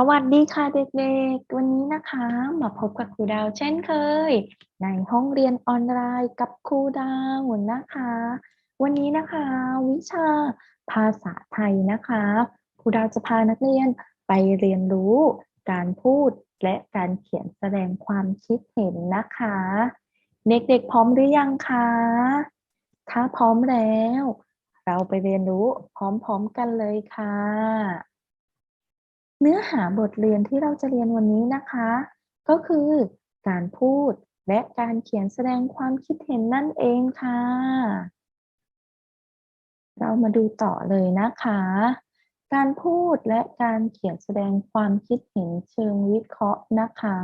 สวัสดีค่ะเด็กๆ วันนี้นะคะมาพบกับครูดาวเช่นเคย ในห้องเรียนออนไลน์กับครูดาวนะคะ วันนี้นะคะ วิชาภาษาไทยนะคะครูดาวจะพานักเรียนไปเรียนรู้ การพูดและการเขียนแสดงความคิดเห็นนะคะ เด็กๆพร้อมหรือยังคะ ถ้าพร้อมแล้ว เราไปเรียนรู้พร้อมๆกันเลยค่ะ เนื้อหาบทเรียนที่เราจะเรียนวันนี้นะคะ ก็คือการพูดและการเขียนแสดงความคิดเห็นนั่นเองค่ะ เรามาดูต่อเลยนะคะ การพูดและการเขียนแสดงความคิดเห็นเชิงวิเคราะห์นะคะ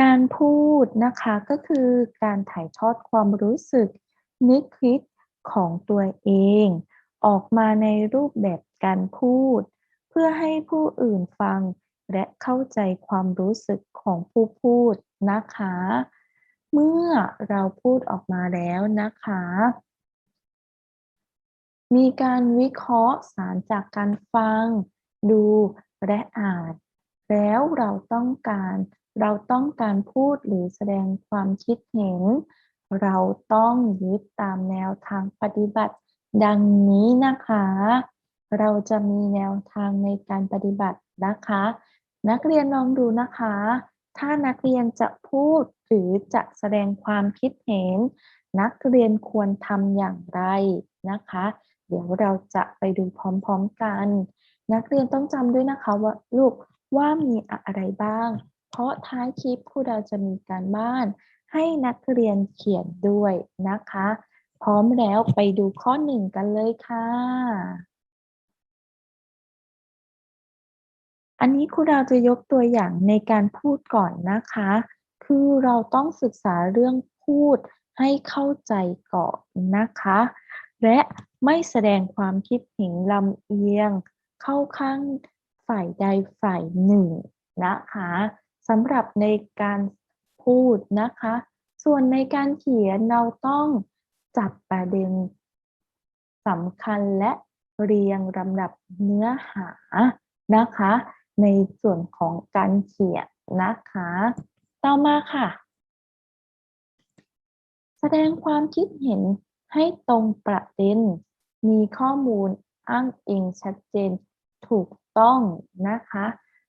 การพูดนะคะก็คือการถ่ายทอดความรู้สึก นึกคิดของตัวเอง ออกมาในรูปแบบการพูด เพื่อให้ผู้อื่นฟังและเข้าใจความรู้สึกของผู้พูดนะคะ เมื่อเราพูดออกมาแล้วนะคะ มีการวิเคราะห์สารจากการฟัง ดูและอ่าน แล้วเราต้องการเราต้องการพูดหรือแสดงความคิดเห็น เราต้องยึดตามแนวทางปฏิบัติ ดังนี้นะคะ เราจะมีแนวทางในการปฏิบัตินะคะ นักเรียนลองดูนะคะ ถ้านักเรียนจะพูดหรือจะแสดงความคิดเห็น นักเรียนควรทำอย่างไรนะคะ เดี๋ยวเราจะไปดูพร้อมๆกัน นักเรียนต้องจำด้วยนะคะว่าลูกว่ามีอะไรบ้าง เพราะท้ายคลิปครูดาวจะมีการบ้าน ให้นักเรียนเขียนด้วยนะคะ พร้อมแล้วไปดูข้อหนึ่งกันเลยค่ะ อันนี้ครูดาวจะยกตัวอย่างในการพูดก่อนนะคะ คือเราต้องศึกษาเรื่องพูดให้เข้าใจก่อนนะคะ และไม่แสดงความคิดเห็นลำเอียง เข้าข้างฝ่ายใดฝ่ายหนึ่งนะคะสำหรับในการพูดนะคะ ส่วนในการเขียนเราต้องจับประเด็นสำคัญและเรียงลำดับเนื้อหานะคะ ในส่วนของการเขียนนะคะ ต่อมาค่ะ แสดงความคิดเห็นให้ตรงประเด็น มีข้อมูลอ้างอิงชัดเจนถูกต้องนะคะ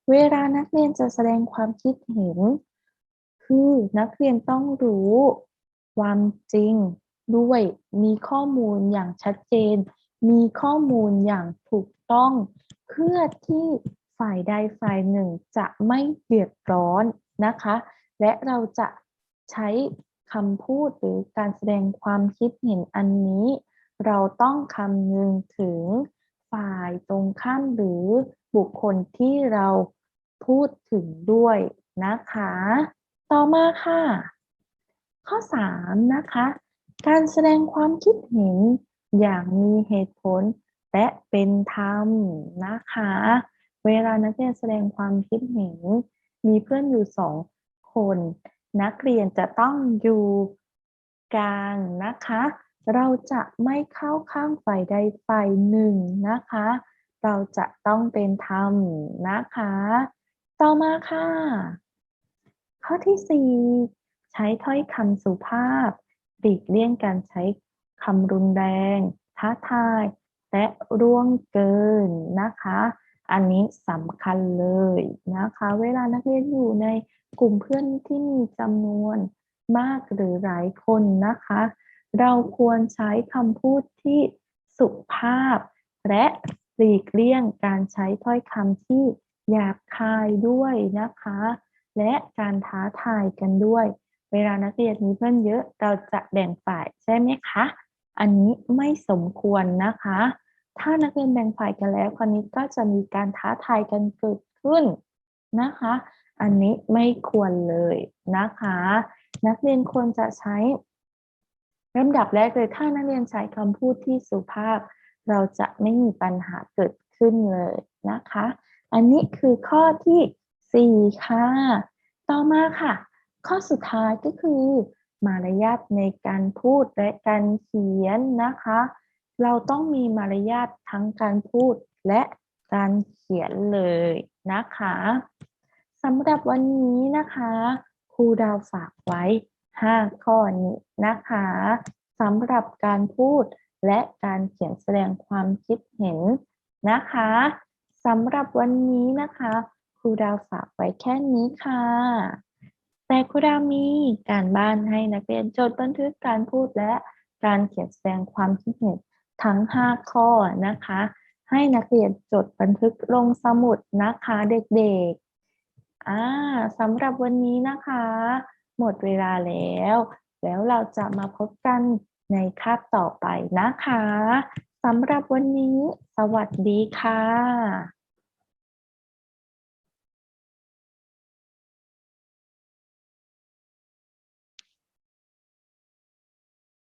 เวลานักเรียนจะแสดงความคิดเห็น คือนักเรียนต้องรู้ความจริงด้วย มีข้อมูลอย่างชัดเจน มีข้อมูลอย่างถูกต้อง เพื่อที่ ฝ่ายใดฝ่ายหนึ่งจะไม่เดือดร้อนนะคะ และเราจะใช้คำพูดหรือการแสดงความคิดเห็นอันนี้ เราต้องคำนึงถึงฝ่ายตรงข้ามหรือบุคคลที่เราพูดถึงด้วยนะคะ ต่อมาค่ะ ข้อ 3 นะคะ การแสดงความคิดเห็นอย่างมีเหตุผลและเป็นธรรมนะคะ เวลานักเรียนแสดงความคิดเห็น มีเพื่อนอยู่สองคน นักเรียนจะต้องอยู่กลางนะคะ เราจะไม่เข้าข้างฝ่ายใดฝ่ายหนึ่งนะคะ เราจะต้องเป็นธรรมนะคะ ต่อมาค่ะ ข้อที่ 4 ใช้ถ้อยคำสุภาพหลีกเลี่ยงการใช้คำรุนแรง ท้าทาย และร่วงเกินนะคะ อันนี้สำคัญเลยนะคะ เวลานักเรียนอยู่ในกลุ่มเพื่อนที่มีจำนวนมากหรือหลายคนนะคะ เราควรใช้คำพูดที่สุภาพ และหลีกเลี่ยงการใช้ถ้อยคำที่หยาบคายด้วยนะคะ และการท้าทายกันด้วย เวลานักเรียนมีเพื่อนเยอะเราจะแบ่งฝ่ายใช่ไหมคะ อันนี้ไม่สมควรนะคะ ถ้านักเรียนแบ่งฝ่ายกันแล้วคราวนี้ก็จะมีการท้าทายกันเกิดขึ้นนะคะ อันนี้ไม่ควรเลยนะคะ นักเรียนควรจะใช้ลำดับแรกเลยถ้านักเรียนใช้คำพูดที่สุภาพ เราจะไม่มีปัญหาเกิดขึ้นเลยนะคะ อันนี้คือข้อที่ 4 ค่ะ ต่อมาค่ะ ข้อสุดท้ายก็คือ มารยาทในการพูดและการเขียนนะคะ เราต้องมีมารยาททั้งการพูดและการเขียนเลยนะคะสำหรับวันนี้นะคะครูดาวฝากไว้ 5 ข้อนี้นะคะสำหรับการพูดและการเขียนแสดงความคิดเห็นนะคะสำหรับวันนี้นะคะครูดาวฝากไว้แค่นี้ค่ะ แต่ครูดาวมีการบ้านให้นักเรียนจดบันทึกการพูดและการเขียนแสดงความคิดเห็น ทั้ง 5 ข้อนะคะ ให้นักเรียนจดบันทึกลงสมุดนะคะเด็กๆอ่าสำหรับวันนี้นะคะ หมดเวลาแล้ว แล้วเราจะมาพบกันในคาบต่อไปนะคะสำหรับวันนี้ สวัสดีค่ะ